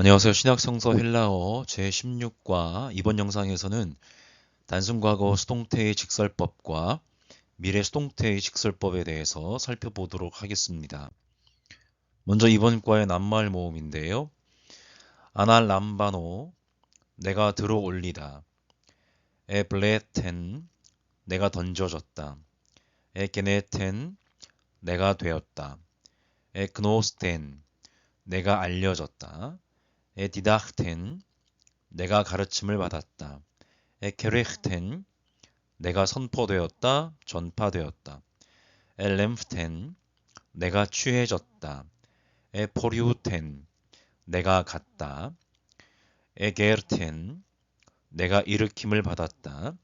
안녕하세요. 신약성서 헬라어 제16과 이번 영상에서는 단순 과거 수동태의 직설법과 미래 수동태의 직설법에 대해서 살펴보도록 하겠습니다. 먼저 이번 과의 낱말 모음인데요. 아날 람바노 내가 들어올리다 에블레텐 내가 던져졌다 에게네텐 내가 되었다 에그노스텐 내가 알려졌다 에디다흐텐 내가 가르침을 받았다. 에케레흐텐 내가 선포되었다, 전파되었다. 엘렘프텐 내가 취해졌다. 에포리우텐 내가 갔다. 에게르텐 내가 일으킴을 받았다.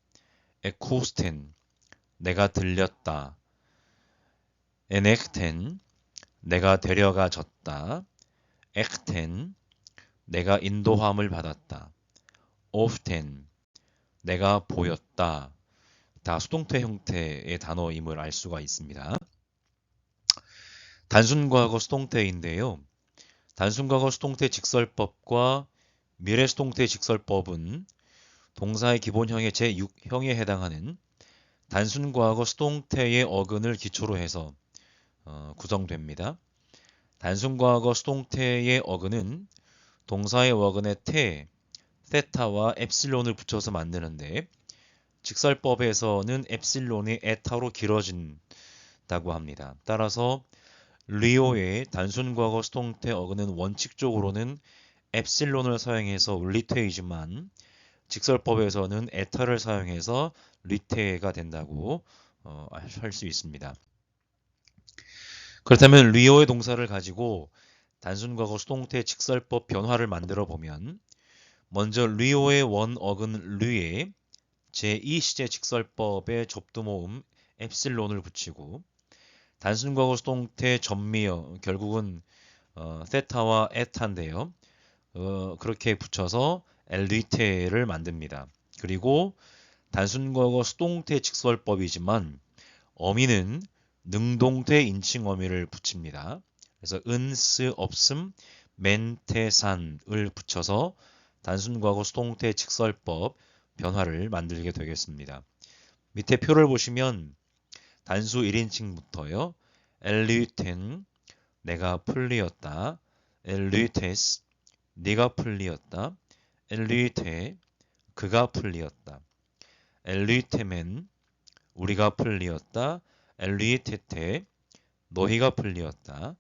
에쿠스텐 내가 들렸다. 에넥텐 내가 데려가졌다. 엑텐 내가 인도함을 받았다. often 내가 보였다. 다 수동태 형태의 단어임을 알 수가 있습니다. 단순 과거 수동태인데요. 단순 과거 수동태 직설법과 미래 수동태 직설법은 동사의 기본형의 제6형에 해당하는 단순 과거 수동태의 어근을 기초로 해서 어, 구성됩니다. 단순 과거 수동태의 어근은 동사의 워근에 테, 세타와 엡실론을 붙여서 만드는데 직설법에서는 엡실론이 에타로 길어진다고 합니다. 따라서 리오의 단순 과거 수동태 어근은 원칙적으로는 엡실론을 사용해서 리테이지만 직설법에서는 에타를 사용해서 리테가 된다고 어, 할수 있습니다. 그렇다면 리오의 동사를 가지고 단순 과거 수동태 직설법 변화를 만들어 보면 먼저 리오의 원어근 류에 제2시제 직설법의 접두 모음 엡실론을 붙이고 단순 과거 수동태 전미어 결국은 어, 세타와 에타인데요. 어, 그렇게 붙여서 엘리테를 만듭니다. 그리고 단순 과거 수동태 직설법이지만 어미는 능동태 인칭 어미를 붙입니다. 그래서 은스 없음 멘테산을 붙여서 단순 과거 수동태 직설법 변화를 만들게 되겠습니다. 밑에 표를 보시면 단수 1인칭부터요. 엘리텐 내가 풀리었다. 엘리테스 네가 풀리었다. 엘리테 그가 풀리었다. 엘리테멘 우리가 풀리었다. 엘리테테 너희가 풀리었다.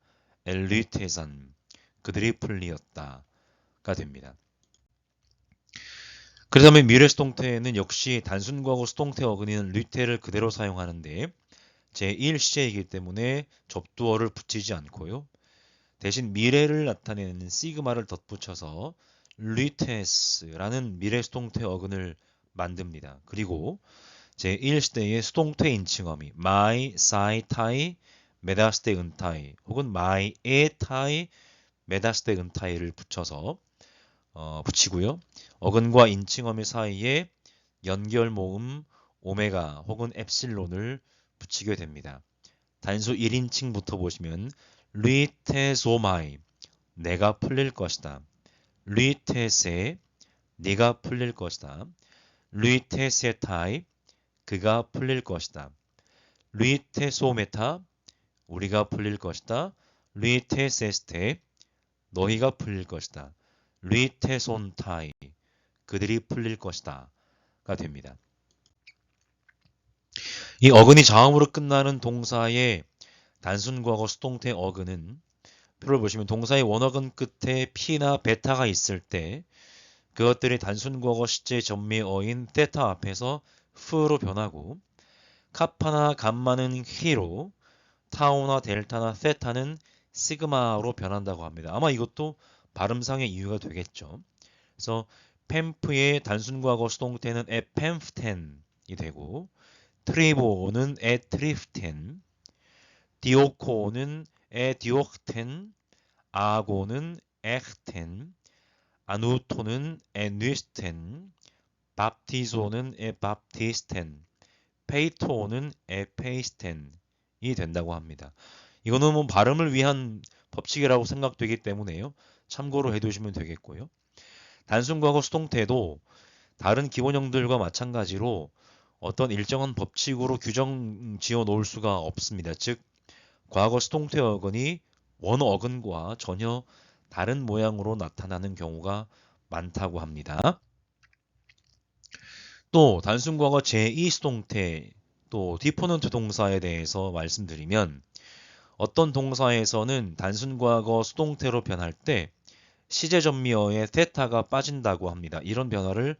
엘리테산 그들이 풀리었다가 됩니다. 그렇다면 미래 수동태는 역시 단순 과거 수동태 어근인 리테를 그대로 사용하는데 제1시제이기 때문에 접두어를 붙이지 않고요. 대신 미래를 나타내는 시그마를 덧붙여서 리테스라는 미래 수동태 어근을 만듭니다. 그리고 제1시대의 수동태 인칭어미 my, sai, tai, 메다스테 은타이 혹은 마이 에타이 메다스테 은타이를 붙여서 어, 붙이고요. 어근과 인칭어미 사이에 연결 모음 오메가 혹은 엡실론을 붙이게 됩니다. 단수 1인칭부터 보시면 리테소마이 내가 풀릴 것이다. 리테세 네가 풀릴 것이다. 리테세타이 그가 풀릴 것이다. 리테소메타 우리가 풀릴 것이다. 리테세스테 너희가 풀릴 것이다. 리테손타이 그들이 풀릴 것이다. 가 됩니다. 이 어근이 자음으로 끝나는 동사의 단순 과거 수동태 어근은 표를 보시면 동사의 원어근 끝에 P나 베타가 있을 때 그것들이 단순 과거 시제 전미어인 테타 앞에서 프로 변하고 카파나 감마는 히로 타우나 델타나 세타는 시그마로 변한다고 합니다. 아마 이것도 발음상의 이유가 되겠죠. 그래서 펜프의 단순 과거 수동태는 에 펜프텐이 되고 트리보는 에 트리프텐, 디오코는 에디오흐텐, 아고는 엑텐, 아누토는 에뉘스텐, 밥티소는 에 밥티스텐, 페이토는 에 페이스텐, 된다고 합니다. 이거는 뭐 발음을 위한 법칙이라고 생각되기 때문에요. 참고로 해두시면 되겠고요. 단순 과거 수동태도 다른 기본형들과 마찬가지로 어떤 일정한 법칙으로 규정 지어 놓을 수가 없습니다. 즉 과거 수동태 어근이 원어 어근과 전혀 다른 모양으로 나타나는 경우가 많다고 합니다. 또 단순 과거 제2 수동태 또 디포넌트 동사에 대해서 말씀드리면 어떤 동사에서는 단순 과거 수동태로 변할 때 시제 전미어에 테타가 빠진다고 합니다. 이런 변화를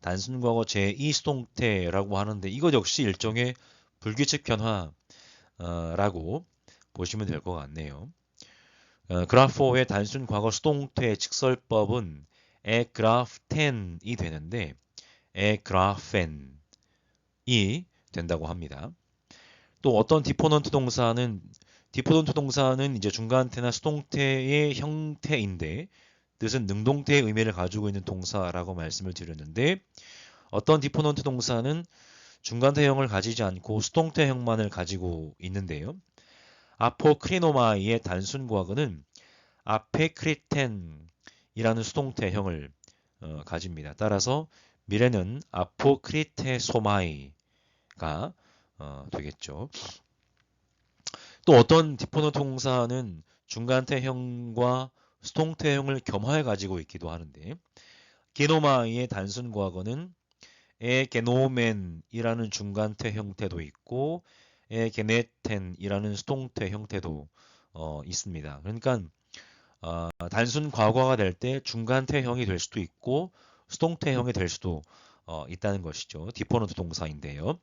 단순 과거 제2 수동태라고 하는데 이것 역시 일종의 불규칙 변화라고 보시면 될 것 같네요. 어, 그래프의 단순 과거 수동태 직설법은 에 그래프텐이 되는데 에 그래펜이 된다고 합니다. 또 어떤 디포넌트 동사는 디포넌트 동사는 이제 중간태나 수동태의 형태인데 뜻은 능동태의 의미를 가지고 있는 동사라고 말씀을 드렸는데 어떤 디포넌트 동사는 중간태형을 가지지 않고 수동태형만을 가지고 있는데요. 아포크리노마이의 단순 과거는 아페크리텐이라는 수동태형을 어, 가집니다. 따라서 미래는 아포크리테소마이 가 어, 되겠죠. 또 어떤 디포너 동사는 중간태형과 수동태형을 겸하여 가지고 있기도 하는데 게노마이의 단순 과거는 에 게노멘이라는 중간태 형태도 있고 에 게네텐이라는 수동태 형태도 어, 있습니다. 그러니까 어, 단순 과거가 될 때 중간태형이 될 수도 있고 수동태형이 될 수도 어, 있다는 것이죠. 디포넌트 동사인데요.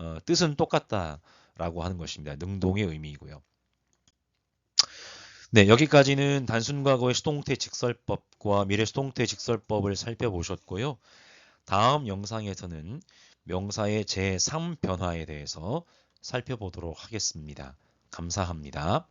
어, 뜻은 똑같다라고 하는 것입니다. 능동의 의미이고요. 네, 여기까지는 단순 과거의 수동태 직설법과 미래 수동태 직설법을 살펴보셨고요. 다음 영상에서는 명사의 제3변화에 대해서 살펴보도록 하겠습니다. 감사합니다.